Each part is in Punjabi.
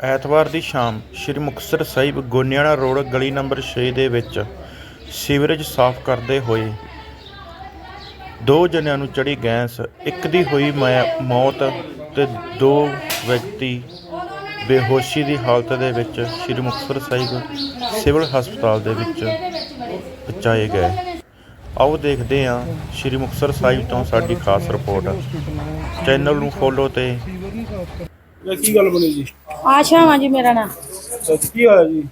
ਐਤਵਾਰ ਦੀ ਸ਼ਾਮ ਸ੍ਰੀ ਮੁਕਤਸਰ ਸਾਹਿਬ ਗੋਨਿਆਣਾ ਰੋਡ ਗਲੀ ਨੰਬਰ 6 ਦੇ ਵਿੱਚ ਸੀਵਰੇਜ ਸਾਫ਼ ਕਰਦੇ ਹੋਏ ਦੋ ਜਣਿਆਂ ਨੂੰ ਚੜੀ ਗੈਸ, ਇੱਕ ਦੀ ਹੋਈ ਮੈ- ਮੌਤ ਤੇ ਦੋ ਵਿਅਕਤੀ ਬੇਹੋਸ਼ੀ ਦੀ ਹਾਲਤ ਦੇ ਵਿੱਚ ਸ੍ਰੀ ਮੁਕਤਸਰ ਸਾਹਿਬ ਸਿਵਲ ਹਸਪਤਾਲ ਦੇ ਵਿੱਚ ਪਹੁੰਚਾਏ ਗਏ। ਆਓ ਦੇਖਦੇ ਹਾਂ ਸ੍ਰੀ ਮੁਕਤਸਰ ਸਾਹਿਬ ਤੋਂ ਸਾਡੀ ਖਾਸ ਰਿਪੋਰਟ। ਚੈਨਲ ਨੂੰ ਫੋਲੋ ਤੇ ਇਹ ਕੀ ਗੱਲ ਬਣੀ ਜੀ? ਆਸ਼ਾ ਵਾ ਜੀ ਮੇਰਾ ਨਾਮ। ਸੱਚ ਕੀ ਹੋਇਆ ਜੀ?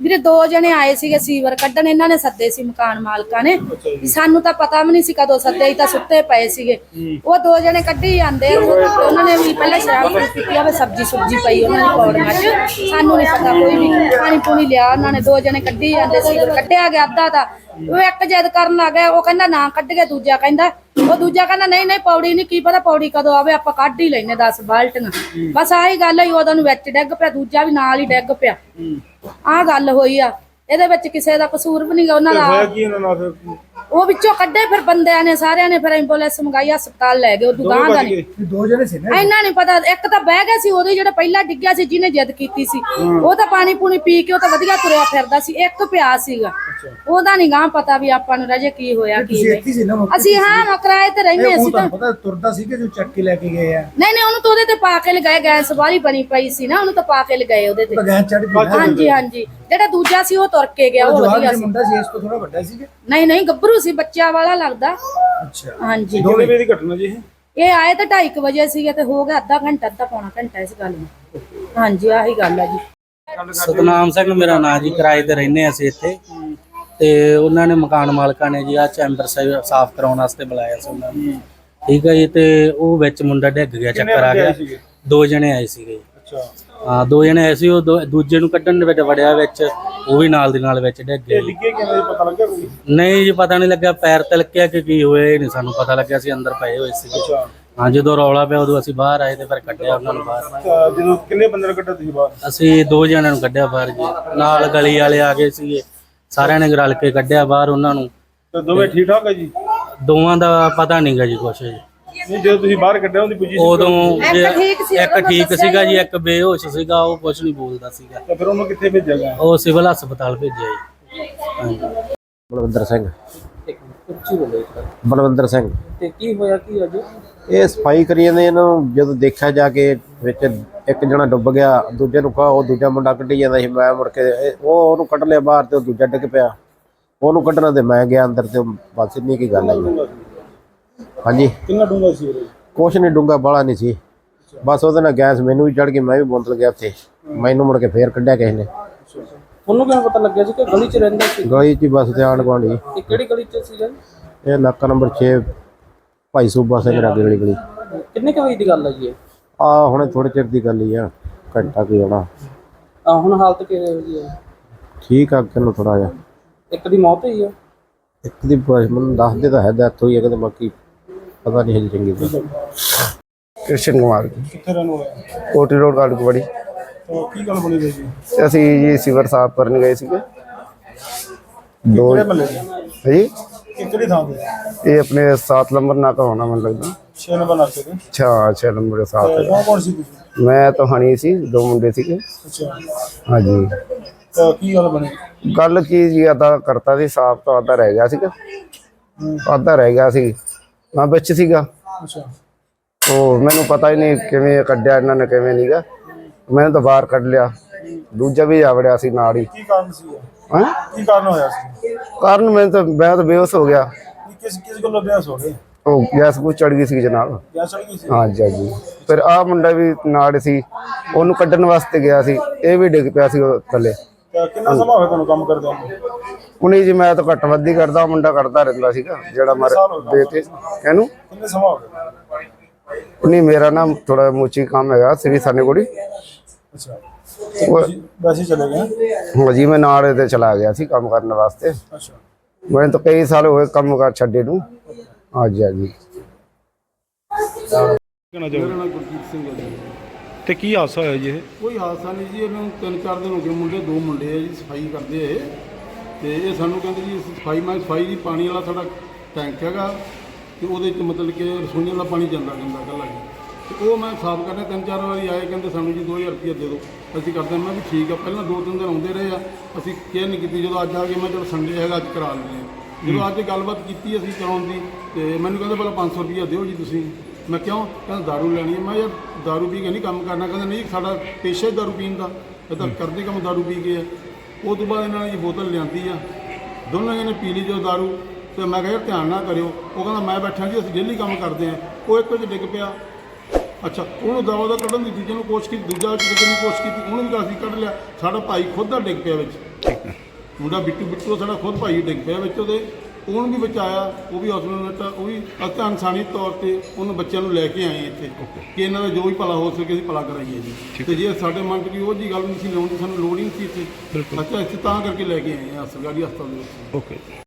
ਵੀਰੇ ਦੋ ਜਣੇ ਆਏ ਸੀਗੇ ਸੀਵਰ ਕੱਢਣ ਇਹਨਾਂ ਨੇ ਸੱਦੇ ਸੀ ਮਕਾਨ ਮਾਲਕਾਂ ਨੇ। ਵੀ ਸਾਨੂੰ ਤਾਂ ਪਤਾ ਵੀ ਨਹੀਂ ਸੀ ਕਦੋਂ ਸੱਦੇ ਤਾਂ ਸੁੱਤੇ ਪਏ ਸੀਗੇ। ਉਹ ਦੋ ਜਣੇ ਕੱਢੀ ਜਾਂਦੇ ਆ। ਉਹ- ਉਹਨਾਂ ਨੇ ਵੀ ਪਹਿਲਾਂ ਸ਼ਰਾਬ ਪੀਤੀ ਆਵੇ ਸਬਜੀ ਸੁਬਜੀ ਪਈ ਉਹਨਾਂ ਦੀ ਪੌੜੀਆਂ 'ਚ। ਸਾਨੂੰ ਨਹੀਂ ਪਤਾ ਕੋਈ ਵੀ ਪਾਣੀ ਪੂਣੀ ਲਿਆ ਉਹਨਾਂ ਨੇ। ਦੋ ਜਣੇ ਕੱਢੀ ਜਾਂਦੇ ਸੀ ਕੱਢਿਆ ਗਿਆ ਅੱਧਾ ਤਾਂ। ਉਹ ਇੱਕ ਜਦ ਕਰਨ ਲੱਗ ਗਿਆ ਉਹ ਕਹਿੰਦਾ ਨਾ ਕੱਢ ਗਿਆ ਦੂਜਾ ਕਹਿੰਦਾ ਉਹ ਦੂਜਾ ਕਹਿੰਦਾ ਨਹੀਂ ਨਹੀਂ ਪੌੜੀ ਨਹੀਂ ਕੀ ਪਤਾ ਪੌੜੀ ਕਦੋਂ ਆਵੇ ਆਪਾਂ ਕੱਢ ਹੀ ਲੈਨੇ 10 ਬਾਲਟੀਆਂ। ਬਸ ਆਹੀ ਗੱਲ ਹੈ ਉਹਦਾ ਨੂੰ ਵਿੱਚ ਡਿੱਗ ਪਿਆ ਦੂਜਾ ਵੀ ਨਾਲ ਹੀ ਡਿੱਗ ਪਿਆ। ਆਹ ਗੱਲ ਹੋਈ ਆ ਇਹਦੇ ਵਿੱਚ ਕਿਸੇ ਦਾ ਕਸੂਰ ਵੀ ਨਹੀਂ ਗਾ ਉਹਨਾਂ ਹੋਇਆ ਦਾ ਕੀ ਇਹਨਾਂ ਨਾਲ ਫਿਰ? ਉਹ ਵਿੱਚੋਂ ਕੱਢੇ ਫਿਰ ਬੰਦਿਆਂ ਨੇ ਸਾਰਿਆਂ ਨੇ ਫਿਰ ਐਂਬੂਲੈਂਸ ਮੰਗਾਈ ਹਸਪਤਾਲ ਲੈ ਗਏ ਉਹ ਦੁਕਾਨ ਦਾ ਨਹੀਂ। ਦੋ ਜਣੇ ਸੀ ਨਾ ਇੰਨਾ ਨਹੀਂ ਪਤਾ ਇੱਕ ਤਾਂ ਬਹਿ ਗਿਆ ਸੀ ਉਹਦੇ ਜਿਹੜਾ ਪਹਿਲਾਂ ਡਿੱਗਿਆ ਸੀ ਜਿਹਨੇ ਜਿੱਦ ਕੀਤੀ ਸੀ। ਉਹ ਤਾਂ ਪਾਣੀ ਪੂਣੀ ਪੀ ਕੇ ਉਹ ਤਾਂ ਵਧੀਆ ਤੁਰਿਆ ਫਿਰਦਾ ਸੀ ਇੱਕ ਪਿਆ ਸੀਗਾ। ਉਹਦਾ ਨਹੀਂ ਗਾਂ ਪਤਾ ਵੀ ਆਪਾਂ ਨੂੰ ਰਜੇ ਕੀ ਹੋਇਆ ਕੀ ਤੁਸੀਂ ਇੱਥੇ ਸੀ ਨਾ ਮੌਕੇ ਅਸੀਂ ਹਾਂ ਮਕਰਾਏ ਤੇ ਰਹਿੰਦੇ ਅਸੀਂ ਤਾਂ। ਤੁਹਾਨੂੰ ਪਤਾ ਤੁਰਦਾ ਸੀ ਕਿ ਜੋ ਚੱਕ ਕੇ ਲੈ ਕੇ ਗਏ ਆ? ਨਹੀਂ ਨਹੀਂ ਉਹਨੂੰ ਤਾਂ ਉਹਦੇ ਤੇ ਪਾ ਕੇ ਲਗਾਏ ਗੈਸ ਵਾਲੀ ਬਣੀ ਪਈ ਸੀ ਨਾ ਉਹਨੂੰ ਤਾਂ ਪਾ ਕੇ ਲਗਾਏ ਉਹਦੇ ਤੇ। ਤਾਂ ਗੈਸ ਚੜ ਗਈ ਹਾਂਜੀ ਹਾਂਜੀ। ਜਿਹੜਾ ਦੂਜਾ ਸੀ ਉਹ ਤੁਰ ਕੇ ਗਿਆ ਉਹ ਵਧੀਆ ਸੀ। ਮੁੰਡਾ ਸੀ ਇਸ ਤੋਂ ਥੋੜਾ ਵੱਡਾ ਸੀ ਕਿ ਨਹੀਂ ਨਹੀਂ ਗੱਭਰੂ ਸੀ ਬੱਚਿਆਂ ਵਾਲਾ ਲੱਗਦਾ। ਅੱਛਾ। ਹਾਂਜੀ। ਦੋਵੇਂ? ਵੇ ਦੀ ਘਟਨਾ ਜੀ ਇਹ? ਇਹ ਆਏ ਤਾਂ 2:30 ਵਜੇ ਸੀਗੇ ਤੇ ਹੋ ਗਿਆ ਅੱਧਾ ਘੰਟਾ ਅੱਧਾ ਪੌਣਾ ਘੰਟਾ ਇਸ ਗੱਲ ਨੂੰ। ਹਾਂਜੀ ਆਹੀ ਗੱਲ ਆ ਜੀ। ਸਤਨਾਮ ਸਿੰਘ ਮੇਰਾ ਨਾਂ ਜੀ ਕਿਰਾਏ ਤੇ ਰਹਿੰਦੇ ਹਾਂ ਅਸੀਂ ਇੱਥੇ। ਤੇ ਉਹਨਾਂ ਨੇ ਮਕਾਨ ਮਾਲਕਾਂ ਨੇ ਜੀ ਆ ਚੈਂਬਰ ਸਾਫ਼ ਕਰਾਉਣ ਵਾਸਤੇ ਬੁਲਾਇਆ ਸੀ ਉਹਨਾਂ ਨੂੰ। ਠੀਕ ਹੈ ਜੀ ਤੇ ਉਹ ਵਿੱਚ ਮੁੰਡਾ ਡਿੱਗ ਗਿਆ ਚੱਕਰ ਆ ਗਿਆ। ਦੋ ਜਣੇ ਆਏ ਸੀਗੇ ਅੱਛਾ। ਹਾਂ ਦੋ ਜਣੇ ਆਏ ਸੀ ਉਹ ਦੋ- ਦੂਜੇ ਨੂੰ ਕੱਢਣ ਦੇ ਵਿੱਚ ਵੜਿਆ ਵਿੱਚ ਉਹ ਵੀ ਨਾਲ ਦੀ ਨਾਲ ਵਿੱਚ ਡਿੱਗ ਗਿਆ ਜੀ। ਡਿੱਗੇ ਕਿਵੇਂ ਪਤਾ ਲੱਗਿਆ ਕੋਈ? ਨਹੀਂ ਜੀ ਪਤਾ ਨਹੀਂ ਲੱਗਿਆ ਪੈਰ ਤਿਲਕਿਆ ਕਿ ਕੀ ਹੋਇਆ ਇਹ ਨਹੀਂ ਸਾਨੂੰ ਪਤਾ ਲੱਗਿਆ ਸੀ ਅੰਦਰ ਪਏ ਹੋਏ ਸੀ ਅੱਛਾ। ਹਾਂ ਜਦੋਂ ਰੌਲਾ ਪਿਆ ਉਦੋਂ ਅਸੀਂ ਬਾਹਰ ਆਏ ਤੇ ਫਿਰ ਕੱਢਿਆ ਉਹਨਾਂ ਨੂੰ ਬਾਹਰ। ਤਾਂ ਜਦੋਂ ਕਿੰਨੇ ਬੰਦੇ ਨੂੰ ਕੱਢਿਆ ਤੁਸੀਂ ਬਾਹਰ? ਅਸੀਂ ਦੋ ਜਣਿਆਂ ਨੂੰ ਕੱਢਿਆ ਬਾਹਰ ਜੀ। ਨਾਲ ਗਲੀ ਵਾਲੇ ਆ ਗਏ ਸੀਗੇ। ਸਾਰਿਆਂ ਨੇ ਰਲ ਕੇ ਕੱਢਿਆ ਬਾਹਰ ਉਹਨਾਂ ਨੂੰ। ਤੇ ਦੋਵੇਂ ਠੀਕ ਠਾਕ ਹੈ ਜੀ? ਦੋਵਾਂ ਦਾ ਪਤਾ ਨਹੀਂਗਾ ਜੀ ਕੁਛ ਜੀ। ਨਹੀਂ ਜਦੋਂ ਤੁਸੀਂ ਬਾਹਰ ਕੱਢਿਆ ਉਹਦੀ ਪੋਜੀਸ਼ਨ ਉਦੋਂ ਜੇ- ਠੀਕ ਸੀ, ਇੱਕ ਠੀਕ ਸੀਗਾ ਜੀ ਇੱਕ ਬੇਹੋਸ਼ ਸੀਗਾ ਉਹ ਕੁਛ ਨਹੀਂ ਬੋਲਦਾ ਸੀਗਾ। ਤਾਂ ਫਿਰ ਉਹਨੂੰ ਕਿੱਥੇ ਭੇਜਿਆ ਗਿਆ? ਉਹ ਸਿਵਲ ਹਸਪਤਾਲ ਭੇਜਿਆ ਜੀ। ਹਾਂਜੀ। ਬਲਵਿੰਦਰ ਸਿੰਘ। ਉੱਚੀ ਬੋਲੇ ਬਲਵਿੰਦਰ ਸਿੰਘ। ਤੇ ਕੀ ਹੋਇਆ ਕੀ ਅੱਜ? ਇਹ ਸਫ਼ਾਈ ਕਰੀ ਜਾਂਦੇ ਇਹਨਾਂ ਨੂੰ ਜਦੋਂ ਦੇਖਿਆ ਜਾ ਕੇ ਵਿੱਚ ਇੱਕ ਜਣਾ ਡੁੱਬ ਗਿਆ ਦੂਜੇ ਨੂੰ ਕਹਾ ਉਹ ਦੂਜਾ ਮੁੰਡਾ ਕੱਢੀ ਜਾਂਦਾ ਸੀ ਮੈਂ ਮੁੜ ਕੇ ਇਹ- ਉਹ ਉਹਨੂੰ ਕੱਢ ਲਿਆ ਬਾਹਰ ਤੇ ਉਹ ਦੂਜਾ ਡਿੱਗ ਪਿਆ। ਉਹਨੂੰ ਕੱਢਣਾ ਤੇ ਮੈਂ ਗਿਆ ਅੰਦਰ ਤੇ ਬਸ ਇੰਨੀ ਕੀ ਗੱਲ ਆਈ ਹਾਂਜੀ। ਕਿੰਨਾ ਡੂੰਗਾ ਸੀ ਉਹ ਕੁਛ ਨਹੀਂ ਡੂੰਗਾ ਬਾਲਾ ਨਹੀਂ ਸੀ। ਬਸ ਉਹਦੇ ਨਾਲ ਗੈਸ ਮੈਨੂੰ ਵੀ ਚੜ ਗਈ ਮੈਂ ਵੀ ਬੋਤਲ ਗਿਆ ਉੱਥੇ। ਮੈਨੂੰ ਮੁੜ ਕੇ ਫੇਰ ਕੱਢਿਆ ਕਿਸੇ ਨੇ। ਤੁਹਾਨੂੰ ਕਿਵੇਂ ਪਤਾ ਲੱਗਿਆ ਸੀ ਕਿ ਗਲੀ 'ਚ ਰਹਿੰਦਾ ਸੀ? ਗਲੀ 'ਚ ਹੀ ਬਸ ਗੁਆਂਢ ਜੀ ਇਹ ਕਿਹੜੀ ਗਲੀ 'ਚ ਸੀਗਾ ਇਹ ਨਾਕਾ ਨੰਬਰ 6 ਭਾਈ ਸੂਬਾ ਸਿੰਘ ਰਾਗੇ ਵਾਲੀ ਗਲੀ। ਕਿੰਨੇ ਕੁ ਵਜੇ ਦੀ ਗੱਲ ਹੈ ਜੀ ਇਹ? ਆ ਹੁਣੇ ਥੋੜੇ ਚਿਰ ਦੀ ਗੱਲ ਹੀ ਆ ਘੰਟਾ ਕੀ ਹੋਣਾ। ਆ ਹੁਣ ਹਾਲਤ ਕਿਹੋ ਜੀ ਹੈ? ਠੀਕ ਆ ਅੱਗੇ ਨੂੰ ਥੋੜਾ ਜਿਹਾ। ਇੱਕ ਦੀ ਮੌਤ ਹੋਈ ਹੈ? ਇੱਕ ਦੀ ਬਸ ਮੈਨੂੰ ਦੱਸਦੇ ਤਾਂ ਹੈ ਡੈਥ ਹੋਈ ਹੈ ਕਹਿੰਦੇ ਬਾਕੀ ਪਤਾ ਨਹੀਂ ਹੈ ਚੰਗੀ ਤਰ੍ਹਾਂ। ਕ੍ਰਿਸ਼ਨ ਕੁਮਾਰ। ਕਿੱਥੇ ਰਹਿਣ ਵਾਲਾ ਕੋਟੀ ਰੋਡ ਕਾਲਕਵਾੜੀ ਤਾਂ ਕੀ ਗੱਲ ਬਣੀ ਹੋਈ ਜੀ ਅਸੀਂ ਜੀ ਸਿਵਰ ਸਾਫ਼ ਕਰਨ ਗਏ ਸੀਗੇ। ਦੋ ਕਿਹੜੇ ਮੱਲੇ ਜੀ ਇਹ ਕਿਹੜੀ ਥਾਂ ਤੇ? ਇਹ ਆਪਣੇ 7 ਨੰਬਰ ਨਾਕਾ ਹੋਣਾ ਮੈਨੂੰ ਲੱਗਦਾ। 6 ਨੰਬਰ ਨਾਕੇ ਤੇ ਅੱਛਾ 6 ਨੰਬਰ ਦੇ ਸਾਥ ਤੇ ਕੌਣ ਕੌਣ ਸੀ ਤੁਸੀਂ? ਮੈਂ ਤਾਂ ਹਣੀ ਸੀ ਦੋ ਮੁੰਡੇ ਸੀਗੇ। ਅੱਛਾ। ਹਾਂਜੀ। ਤਾਂ ਕੀ ਗੱਲ ਬਣੀ? ਗੱਲ ਕੀ ਜੀ ਆਦਾ ਕਰਤਾ ਸੀ ਸਾਫ਼ ਤਾਂ ਆਦਾ ਰਹਿ ਗਿਆ ਸੀਗਾ। ਆਦਾ ਰਹਿ ਗਿਆ ਸੀ। ਮੈਂ ਵਿੱਚ ਸੀਗਾ। ਅੱਛਾ। ਉਹ ਮੈਨੂੰ ਪਤਾ ਹੀ ਨਹੀਂ ਕਿਵੇਂ ਕੱਢਿਆ ਇਹਨਾਂ ਨੇ ਕਿਵੇਂ ਨਹੀਂਗਾ ਮੈਨੂੰ ਤਾਂ ਬਾਹਰ ਕੱਢ ਲਿਆ। ਦੂਜਾ ਵੀ ਆਵੜਿਆ ਸੀ ਨਾਲ ਹੀ। ਕੀ ਕਾਰਨ ਸੀ? ਹਾਂ? ਕੀ ਕਾਰਨ ਹੋਇਆ ਸੀ? ਕਾਰਨ ਮੈਂ ਤਾਂ ਮੈਂ ਤਾਂ ਬੇਹੋਸ਼ ਹੋ ਗਿਆ। ਕਿਸ ਕਿਸ ਗੱਲੋਂ ਬਿਆਸ ਹੋ ਗਏ? ਉਹ ਗੈਸ ਕੁ ਚੜ ਗਈ ਸੀ ਜਨਾਬ। ਕਿਆ ਚੜ ਗਈ ਸੀ? ਹਾਂਜੀ ਹਾਂਜੀ। ਫਿਰ ਆ ਮੁੰਡਾ ਵੀ ਨਾਲ ਸੀ। ਉਹਨੂੰ ਕੱਢਣ ਵਾਸਤੇ ਗਿਆ ਸੀ। ਇਹ ਵੀ ਡਿੱਗ ਪਿਆ ਸੀ ਉਹ ਥੱਲੇ। ਕਿੰਨਾ ਸਮਾਂ ਹੋਇਆ ਤੁਹਾਨੂੰ ਕੰਮ ਕਰਦੇ ਨੂੰ? ਉਹਨੇ ਜੀ ਮੈਂ ਤਾਂ ਘੱਟ ਵੱਧ ਹੀ ਕਰਦਾ ਮੁੰਡਾ ਕਰਦਾ ਰਹਿੰਦਾ ਸੀਗਾ ਜਿਹੜਾ ਮਰ ਦੇ ਤੇ। ਕਹਿੰਨੂੰ? ਕਿੰਨੇ ਸਮਾਂ ਹੋ ਗਿਆ ਨਹੀਂ ਮੇਰਾ ਨਾਮ ਥੋੜਾ ਮੂਚੀ ਕੰਮ ਹੈਗਾ ਸ੍ਰੀ ਸਾਨੇਗੁੜੀ ਅੱਛਾ। ਤੇ ਤੁਸੀਂ ਵੈਸੇ ਹੀ ਚਲੇ ਗਏ? ਹਾਂਜੀ ਮੈਂ ਨਾਲ ਇਹਦੇ ਚਲਾ ਗਿਆ ਸੀ ਕੰਮ ਕਰਨ ਵਾਸਤੇ। ਅੱਛਾ। ਮੈਨੂੰ ਤਾਂ ਕਈ ਸਾਲ ਹੋਏ ਕੰਮ ਕਰ ਛੱਡੇ ਨੂੰ। ਹਾਂਜੀ ਹਾਂਜੀ। ਮੇਰਾ ਨਾਮ ਗੁਰਜੀਤ ਸਿੰਘ ਹੈ ਜੀ। ਤੇ ਕੀ ਹਾਦਸਾ ਹੋਇਆ ਜੀ ਇਹ? ਕੋਈ ਹਾਦਸਾ ਨਹੀਂ ਜੀ ਇਹਨੂੰ ਤਿੰਨ ਚਾਰ ਦਿਨ ਹੋ ਗਏ ਮੁੰਡੇ ਦੋ ਮੁੰਡੇ ਆ ਜੀ ਸਫ਼ਾਈ ਕਰਦੇ ਆ ਇਹ। ਤੇ ਇਹ ਸਾਨੂੰ ਕਹਿੰਦੇ ਜੀ ਸਫ਼ਾਈ ਮੈਂ ਸਫ਼ਾਈ ਦੀ ਪਾਣੀ ਵਾਲਾ ਸਾਡਾ ਟੈਂਕ ਹੈਗਾ ਤੇ ਉਹਦੇ ਚ ਮਤਲਬ ਕਿ ਰਸੋਈਆਂ ਦਾ ਪਾਣੀ ਜਾਂਦਾ ਜਾਂਦਾ ਕੱਲਾ ਜੀ ਤੇ ਉਹ ਮੈਂ ਸਾਫ਼ ਕਰਨਾ ਤਿੰਨ ਚਾਰ ਵਾਰੀ ਆਏ ਕਹਿੰਦੇ ਸਾਨੂੰ ਜੀ 2000 ਰੁਪਏ ਦੇ ਦਿਓ। ਅਸੀਂ ਕਰਦੇ ਮੈਂ ਵੀ ਠੀਕ ਆ ਪਹਿਲਾਂ ਦੋ ਤਿੰਨ ਦਿਨ ਆਉਂਦੇ ਰਹੇ ਆ ਅਸੀਂ ਕੇਅਰ ਨਹੀਂ ਕੀਤੀ ਜਦੋਂ ਅੱਜ ਆ ਕੇ ਮੈਂ ਚਲੋ ਸੰਡੇ ਹੈਗਾ ਅੱਜ ਕਰਾ ਲੈਂਦੇ ਹਾਂ ਜਦੋਂ ਅੱਜ ਗੱਲਬਾਤ ਕੀਤੀ ਅਸੀਂ ਕਰਾਉਣ ਦੀ ਤੇ ਮੈਨੂੰ ਕਹਿੰਦੇ ਪਹਿਲਾਂ 500 ਰੁਪਈਆ ਦਿਓ ਜੀ ਤੁਸੀਂ। ਮੈਂ ਕਿਉਂ? ਕਹਿੰਦਾ ਦਾਰੂ ਲੈਣੀ ਹੈ ਮੈਂ ਯਾਰ ਦਾਰੂ ਪੀ ਕੇ ਨਹੀਂ ਕੰਮ ਕਰਨਾ। ਕਹਿੰਦਾ ਨਹੀਂ ਸਾਡਾ ਪੇਸ਼ਾ ਹੀ ਦਾਰੂ ਪੀਣ ਦਾ। ਇਹ ਤਾਂ ਕਰਦੇ ਕੰਮ ਦਾਰੂ ਪੀ ਕੇ ਆ। ਉਹ ਤੋਂ ਬਾਅਦ ਇਹਨਾਂ ਨੇ ਜੀ ਬੋਤਲ ਲਿਆਂਦੀ ਆ। ਦੋਨਾਂ ਜਣੇ ਪੀ ਲਈ ਜੋ ਦਾਰੂ। ਤੇ ਮੈਂ ਕਿਹਾ ਧਿਆਨ ਨਾ ਕਰਿਓ। ਉਹ ਕਹਿੰਦਾ ਮੈਂ ਬੈਠਾ ਜੀ ਅਸੀਂ ਡੇਲੀ ਕੰਮ ਕਰਦੇ ਆ। ਉਹ ਇੱਕ ਵਿੱਚ ਡਿੱਗ ਪਿਆ। ਅੱਛਾ ਉਹਨੂੰ ਦਵਾ ਦਾ ਕੱਢਣ ਦੀ ਦੂਜੇ ਨੂੰ ਕੋਸ਼ਿਸ਼ ਕੀਤੀ ਦੂਜਾ ਡਿੱਗਣ ਦੀ ਕੋਸ਼ਿਸ਼ ਕੀਤੀ ਉਹਨੂੰ ਵੀ ਅਸੀਂ ਕੱਢ ਲਿਆ। ਸਾਡਾ ਭਾਈ ਖੁਦ ਦਾ ਡਿੱਗ ਪਿਆ ਵਿੱਚ। ਮੁੰਡਾ ਬਿੱਟੂ ਬਿੱਟੂ ਸਾਡਾ ਖੁਦ ਭਾਈ ਡਿੱਗ ਪਿਆ ਵਿੱਚ ਉਹਦੇ। ਉਹਨੂੰ ਵੀ ਬਚਾਇਆ ਉਹ ਵੀ ਹਸਪਤਾਲ ਵਿੱਚ ਉਹ ਵੀ ਅਤਿ ਇਨਸਾਨੀ ਤੌਰ ਤੇ ਉਹਨਾਂ ਬੱਚਿਆਂ ਨੂੰ ਲੈ ਕੇ ਆਏ ਇੱਥੇ। ਕਿ ਇਹਨਾਂ ਦਾ ਜੋ ਵੀ ਭਲਾ ਹੋ ਸਕੇ ਅਸੀਂ ਭਲਾ ਕਰਾਈਏ ਜੀ। ਤੇ ਜੇ ਸਾਡੇ ਮਨ 'ਚ ਵੀ ਉਹ ਜੀ ਗੱਲ ਨਹੀਂ ਸੀ ਲਾਉਣ ਦੀ ਸਾਨੂੰ ਲੋੜ ਹੀ ਨਹੀਂ ਸੀ ਇੱਥੇ। ਅੱਛਾ ਇੱਥੇ ਤਾਂ ਕਰਕੇ ਲੈ ਕੇ ਆਏ ਆ ਸਰਕਾਰੀ ਹਸਪਤਾਲ ਦੇ ਵਿੱਚ। ਓਕੇ